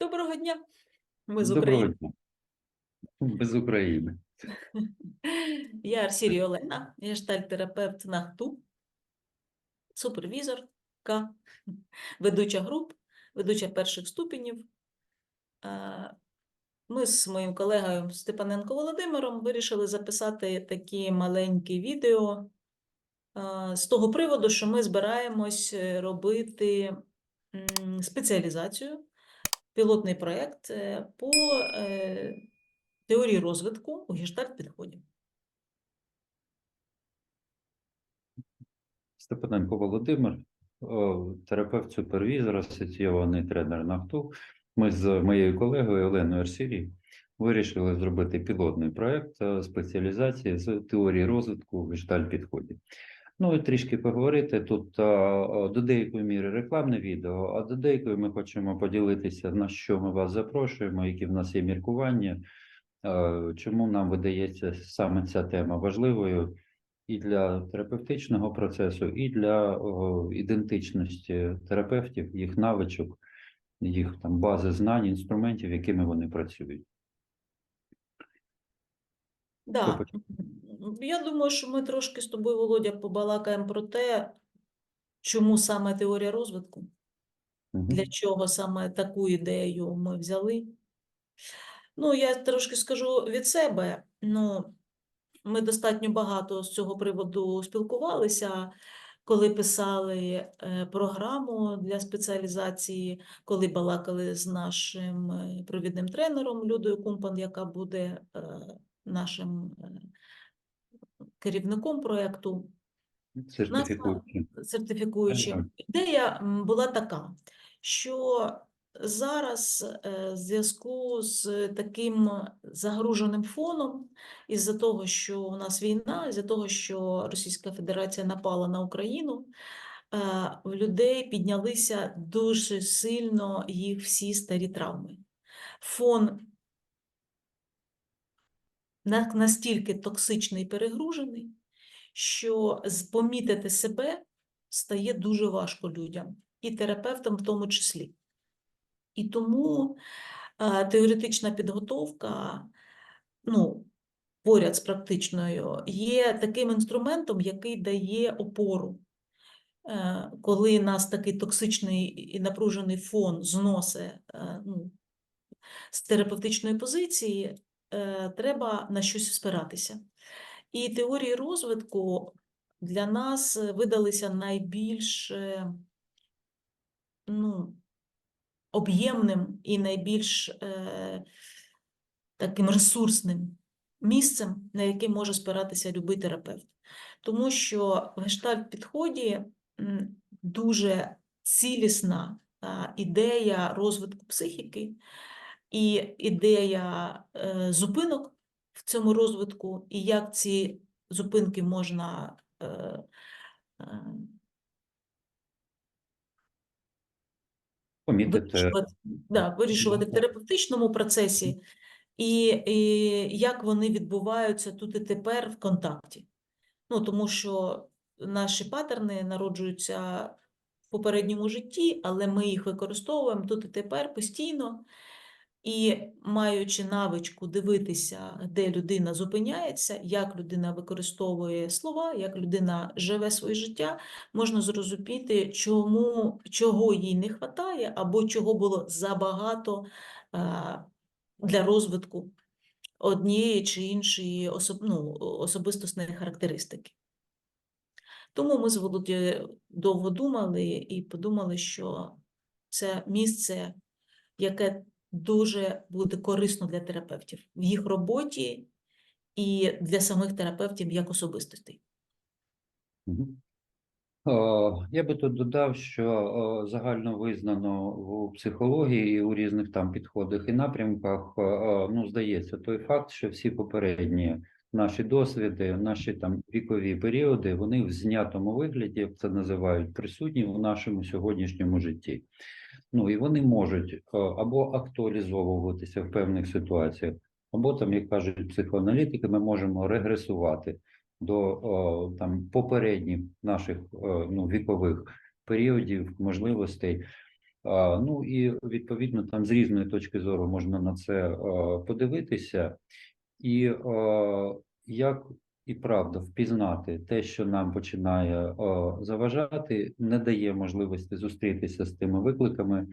Доброго дня. Ми з Доброго України. дня. Без України. Я Арсірій Олена, гештальт-терапевт НАХТУ, супервізорка, ведуча груп, ведуча перших ступенів. Ми з моїм колегою Степаненко Володимиром вирішили записати такі маленькі відео з того приводу, що ми збираємось е, робити спеціалізацію, пілотний проєкт е, по е, теорії розвитку у гештальт-підході. Степаненко Володимир, терапевт супервізор, асоційований тренер НАХТУ. Ми з моєю колегою Оленою Арсірій вирішили зробити пілотний проект е, спеціалізації з теорії розвитку в гештальт-підході. Ну і трішки поговорити тут до деякої міри рекламне відео, а до деякої ми хочемо поділитися, на що ми вас запрошуємо, які в нас є міркування, чому нам видається саме ця тема важливою і для терапевтичного процесу, і для о, ідентичності терапевтів, їх навичок, їх там бази знань, інструментів, якими вони працюють. Да. Я думаю, що ми трошки з тобою, Володя, побалакаємо про те, чому саме теорія розвитку, Мгм. для чого саме таку ідею ми взяли. Ну, я трошки скажу від себе. Ну, ми достатньо багато з цього приводу спілкувалися, коли писали е, програму для спеціалізації, коли балакали з нашим е, провідним тренером Людою Кумпан, яка буде е, нашим керівником проєкту Сертифікуючи. сертифікуючим. Ідея була така, що зараз е, в зв'язку з таким загруженим фоном, із-за того, що у нас війна, із-за того, що Російська Федерація напала на Україну, е, в людей піднялися дуже сильно їх всі старі травми. Фон настільки токсичний і перегружений, що помітити себе стає дуже важко людям, і терапевтам в тому числі. І тому е, теоретична підготовка, ну, поряд з практичною, є таким інструментом, який дає опору. Е, Коли нас такий токсичний і напружений фон зносить е, ну, з терапевтичної позиції, треба на щось спиратися. І теорії розвитку для нас е, видалися найбільш е, ну, об'ємним і найбільш е, таким ресурсним місцем, на яке може спиратися будь-який терапевт. Тому що в гештальт-підході дуже цілісна ідея розвитку психіки і ідея е, зупинок в цьому розвитку, і як ці зупинки можна е, е, Помітити вирішувати, да, вирішувати в терапевтичному процесі, і, і як вони відбуваються тут і тепер в контакті. Ну, тому що наші паттерни народжуються в попередньому житті, але ми їх використовуємо тут і тепер постійно. І маючи навичку дивитися, де людина зупиняється, як людина використовує слова, як людина живе своє життя, можна зрозуміти, чому, чого їй не вистачає, або чого було забагато для розвитку однієї чи іншої особ, ну, особистісної характеристики. Тому ми з Володією довго думали і подумали, що це місце, яке дуже буде корисно для терапевтів в їх роботі і для самих терапевтів як особистостей. Я би тут додав, що загально визнано у психології і у різних там підходах і напрямках, о, ну, здається, той факт, що всі попередні наші досвіди, наші там вікові періоди, вони в знятому вигляді, як це називають, присутні у нашому сьогоднішньому житті. Ну і вони можуть або актуалізовуватися в певних ситуаціях, або там, як кажуть психоаналітики, ми можемо регресувати до там попередніх наших ну, вікових періодів, можливостей. Ну і відповідно там з різної точки зору можна на це е, подивитися, і е, як і правда впізнати те, що нам починає е, заважати, не дає можливості зустрітися з тими викликами,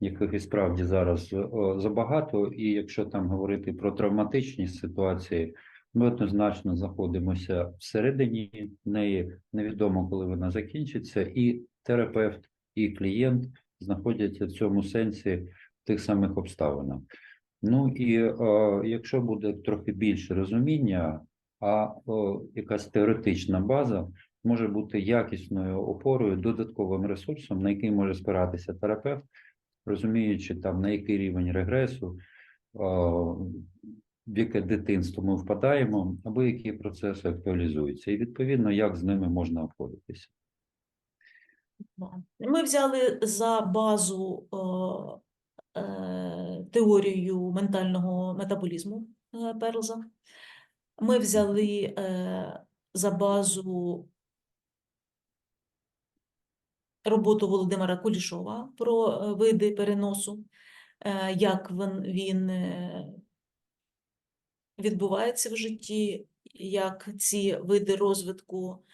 яких і справді зараз е, забагато. І якщо там говорити про травматичні ситуації, ми однозначно знаходимося всередині неї, невідомо, коли вона закінчиться, і терапевт, і клієнт знаходяться в цьому сенсі в тих самих обставинах. Ну і е, якщо буде трохи більше розуміння, а якась теоретична база може бути якісною опорою, додатковим ресурсом, на який може спиратися терапевт, розуміючи там на який рівень регресу, в яке дитинство ми впадаємо, або які процеси актуалізуються, і відповідно як з ними можна обходитися. Ми взяли за базу е, е, теорію ментального метаболізму е, Перлза. Ми взяли е, за базу роботу Володимира Кулішова про е, види переносу, е, як він, він е, відбувається в житті, як ці види розвитку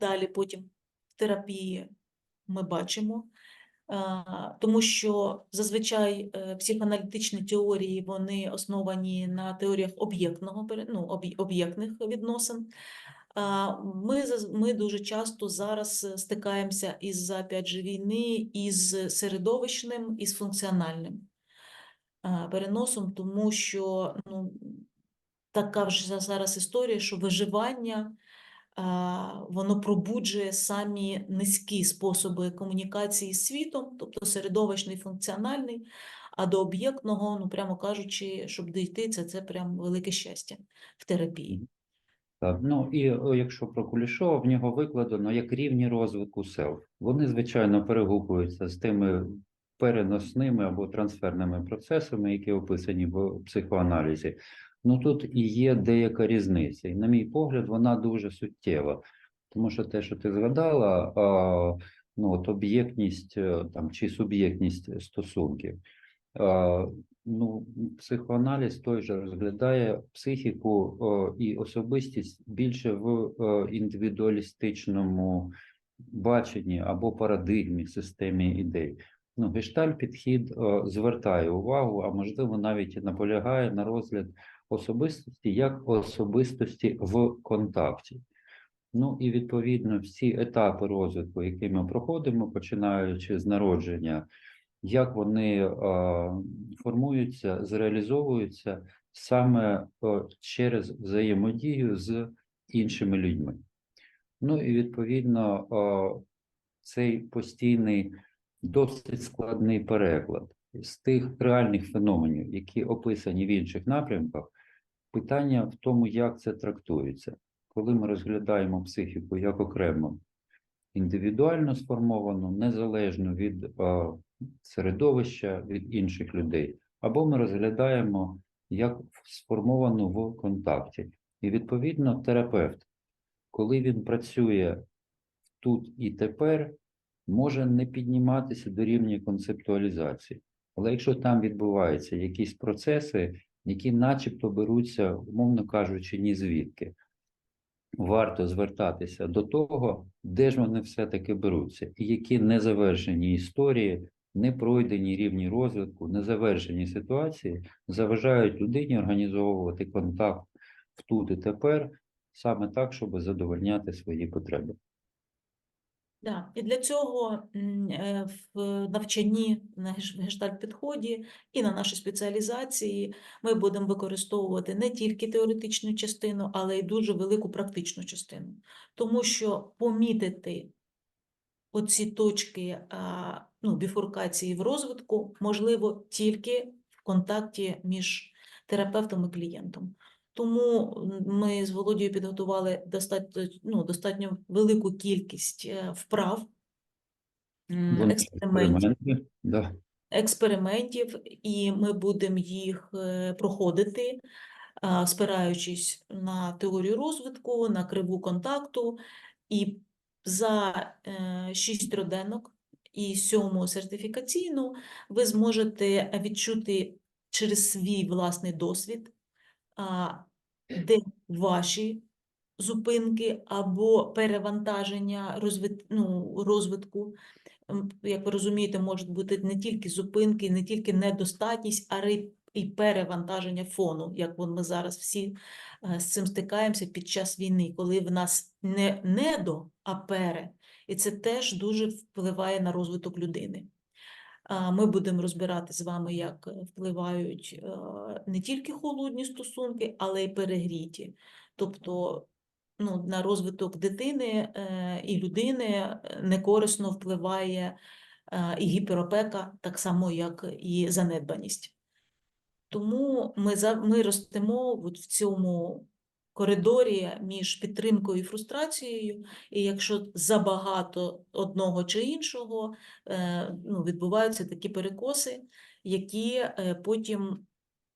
далі потім в терапії ми бачимо. Тому що зазвичай е, психоаналітичні теорії вони основані на теоріях об'єктного ну, об'єктних відносин. Ми, ми дуже часто зараз е, стикаємося із опять же війни із середовищним і з функціональним переносом, тому що ну, така вже зараз історія, що виживання воно пробуджує самі низькі способи комунікації з світом, тобто середовищний, функціональний, а до об'єктного, ну прямо кажучи, щоб дійти, це, це прям велике щастя в терапії. Так, ну і якщо про Кулішова, в нього викладено як рівні розвитку селф. Вони, звичайно, перегукуються з тими переносними або трансферними процесами, які описані в психоаналізі. Ну тут і є деяка різниця, і, на мій погляд, вона дуже суттєва. Тому що те, що ти згадала, ну от об'єктність е, там чи суб'єктність стосунків. Ну, психоаналіз той же розглядає психіку о, і особистість більше в о, індивідуалістичному баченні або парадигмі, системі ідей. Ну, гештальт підхід звертає увагу, а можливо навіть і наполягає на розгляд особистості як особистості в контакті. Ну і відповідно всі етапи розвитку, які ми проходимо, починаючи з народження, як вони формуються, зреалізовуються саме через взаємодію з іншими людьми. Ну і відповідно цей постійний, досить складний переклад з тих реальних феноменів, які описані в інших напрямках, питання в тому, як це трактується. Коли ми розглядаємо психіку як окремо індивідуально сформовану, незалежно від середовища, від інших людей, або ми розглядаємо як сформовану в контакті. І відповідно терапевт, коли він працює тут і тепер, може не підніматися до рівня концептуалізації. Але якщо там відбуваються якісь процеси, які начебто беруться, умовно кажучи, ні звідки, варто звертатися до того, де ж вони все-таки беруться, і які незавершені історії, не пройдені рівні розвитку, незавершені ситуації заважають людині організовувати контакт в тут і тепер саме так, щоб задовольняти свої потреби. Да. І для цього е, в навчанні на гештальт-підході і на нашій спеціалізації ми будемо використовувати не тільки теоретичну частину, але й дуже велику практичну частину. Тому що помітити оці точки ну, біфуркації в розвитку можливо тільки в контакті між терапевтом і клієнтом. Тому ми з Володією підготували достатньо, ну, достатньо велику кількість е, вправ, експериментів, да. експериментів, і ми будемо їх е, проходити, спираючись на теорію розвитку, на криву контакту. І за е, шість родинок і сьому сертифікаційну, ви зможете відчути через свій власний досвід, де ваші зупинки або перевантаження розвит, ну, розвитку. Як ви розумієте, можуть бути не тільки зупинки, не тільки недостатність, а і перевантаження фону, як ми зараз всі е, з цим стикаємося під час війни, коли в нас не недо, а пере. І це теж дуже впливає на розвиток людини. Ми будемо розбирати з вами, як е, впливають е, не тільки холодні стосунки, але й перегріті. Тобто ну, на розвиток дитини е, і людини некорисно впливає і гіперопека, так само, як і занедбаність. Тому ми, ми ростемо от в цьому коридорі між підтримкою і фрустрацією, і якщо забагато одного чи іншого, е, ну, відбуваються такі перекоси, які е, потім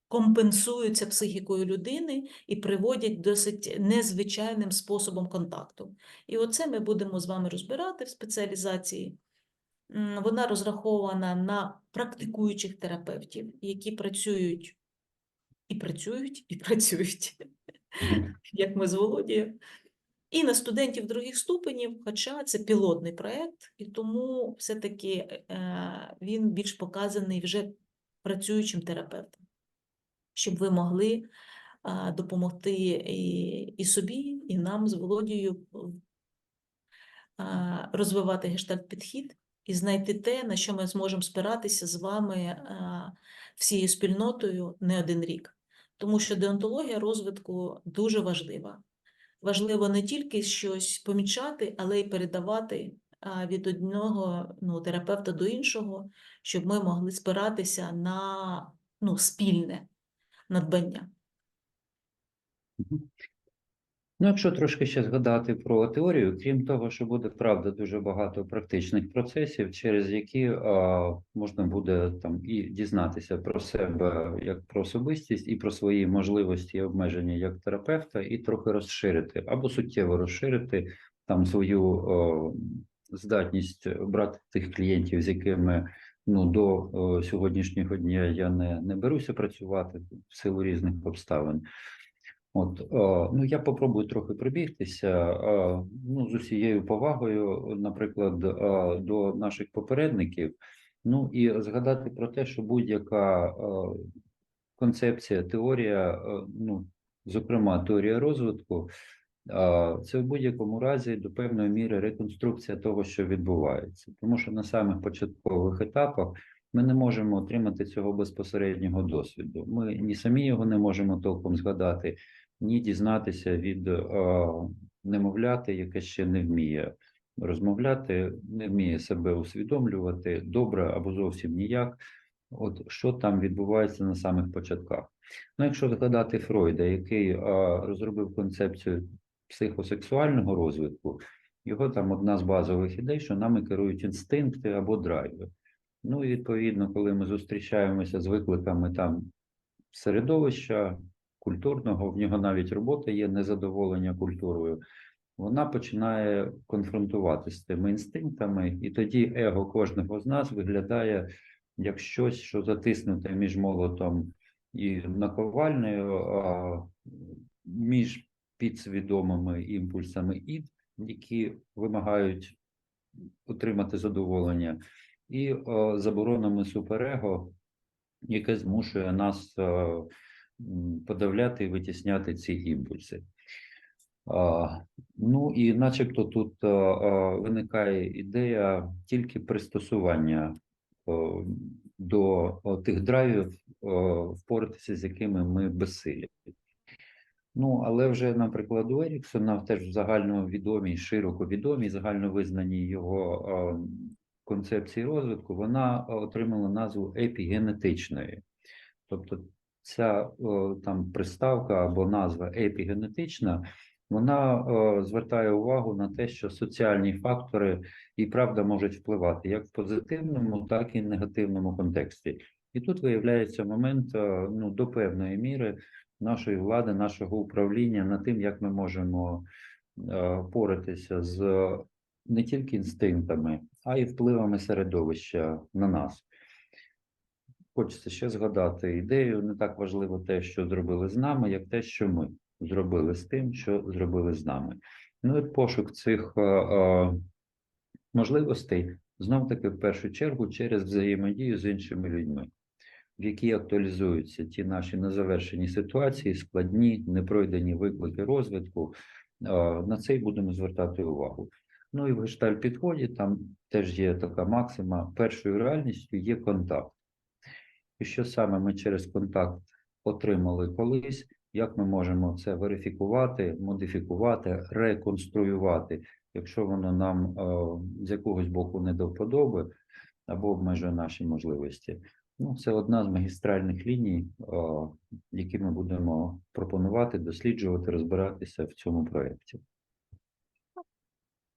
компенсуються психікою людини і приводять досить незвичайним способом контакту. І оце ми будемо з вами розбирати в спеціалізації. Вона розрахована на практикуючих терапевтів, які працюють і працюють, і працюють. як ми з Володією, і на студентів других ступенів, хоча це пілотний проєкт, і тому все-таки е, він більш показаний вже працюючим терапевтам, щоб ви могли допомогти і, собі, і нам з Володією розвивати гештальт-підхід і знайти те, на що ми зможемо спиратися з вами всією спільнотою не один рік. Тому що деонтологія розвитку дуже важлива. Важливо не тільки щось помічати, але й передавати від одного ну, терапевта до іншого, щоб ми могли спиратися на ну, спільне надбання. Ну, якщо трошки ще згадати про теорію, крім того, що буде правда дуже багато практичних процесів, через які а, можна буде там і дізнатися про себе як про особистість, і про свої можливості і обмеження як терапевта, і трохи розширити або суттєво розширити там свою о, здатність брати тих клієнтів, з якими ну до о, сьогоднішнього дня я не, не беруся працювати в силу різних обставин. От, е, ну я попробую трохи пробігтися. е, Ну, з усією повагою, наприклад, е, до наших попередників. Ну і згадати про те, що будь-яка концепція, теорія, ну, зокрема, теорія розвитку, це в будь-якому разі до певної міри реконструкція того, що відбувається. Тому що на самих початкових етапах ми не можемо отримати цього безпосереднього досвіду. Ми ні самі його не можемо толком згадати, ні дізнатися від е, немовляти, яке ще не вміє розмовляти, не вміє себе усвідомлювати добре або зовсім ніяк. От що там відбувається на самих початках. Ну, якщо згадати Фройда, який е, розробив концепцію психосексуального розвитку, його там одна з базових ідей, що нами керують інстинкти або драйви. Ну і відповідно, коли ми зустрічаємося з викликами там середовища культурного, в нього навіть робота є незадоволення культурою, вона починає конфронтувати з тими інстинктами, і тоді его кожного з нас виглядає як щось, що затиснуте між молотом і наковальнею, а між підсвідомими імпульсами ід, які вимагають отримати задоволення, і заборонами суперего, яке змушує нас подавляти і витісняти ці імпульси. А, Ну і начебто тут виникає ідея тільки пристосування до тих драйвів, впоратися з якими ми безсилі. Ну, але вже, наприклад, у Еріксона теж загальновідомій, широко відомій, загальновизнаній його е, концепції розвитку, вона отримала назву епігенетичної. Тобто ця там приставка або назва епігенетична, вона звертає увагу на те, що соціальні фактори і правда можуть впливати як в позитивному, так і в негативному контексті. І тут виявляється момент ну, до певної міри нашої влади, нашого управління над тим, як ми можемо поратися з не тільки інстинктами, а й впливами середовища на нас. Хочеться ще згадати ідею, не так важливо те, що зробили з нами, як те, що ми зробили з тим, що зробили з нами. Ну і пошук цих е, е, можливостей знов таки в першу чергу через взаємодію з іншими людьми, в якій актуалізуються ті наші незавершені ситуації, складні, непройдені виклики розвитку. Е, На це й будемо звертати увагу. Ну і в гештальт підході там теж є така максима: першою реальністю є контакт. І що саме ми через контакт отримали колись, як ми можемо це верифікувати, модифікувати, реконструювати, якщо воно нам е, з якогось боку не до вподоби або обмежує наші можливості. Ну, це одна з магістральних ліній, е, які ми будемо пропонувати, досліджувати, розбиратися в цьому проєкті.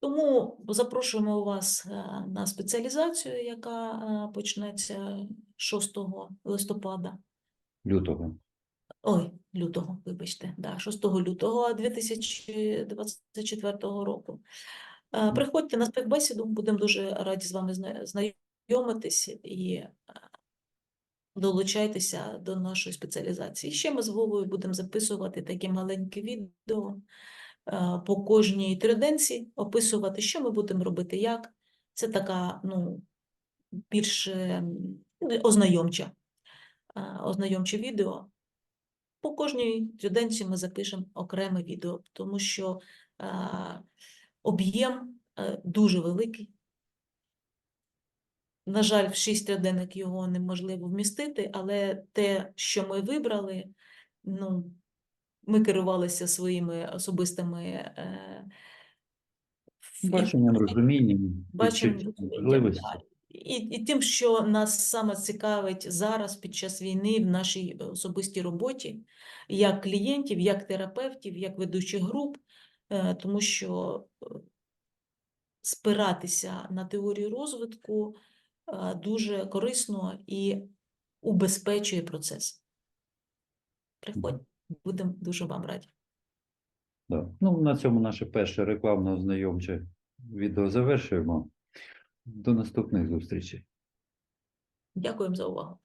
Тому запрошуємо вас е, на спеціалізацію, яка е, почнеться 6 листопада. Лютого. Ой, лютого, вибачте, да, 6 лютого 2024 року. Е, Приходьте на співбесіду, будемо дуже раді з вами знайомитись і долучайтеся до нашої спеціалізації. Ще ми з Вовою будемо записувати такі маленькі відео по кожній триденці, описувати, що ми будемо робити, як. Це така, ну, більш е, ознайомча, е, ознайомче відео. По кожній триденці ми запишемо окреме відео, тому що е, об'єм е, дуже великий. На жаль, в шість триденник його неможливо вмістити, але те, що ми вибрали, ну, ми керувалися своїми особистими е, Баченням, розумінням, баченням, можливості. І, і тим, що нас саме цікавить зараз під час війни в нашій особистій роботі, як клієнтів, як терапевтів, як ведучих груп, е, тому що е, спиратися на теорію розвитку е, дуже корисно і убезпечує процес. Приходь, будемо дуже вам раді. Да. Ну, на цьому наше перше рекламно-ознайомче відео завершуємо. До наступних зустрічей. Дякуємо за увагу.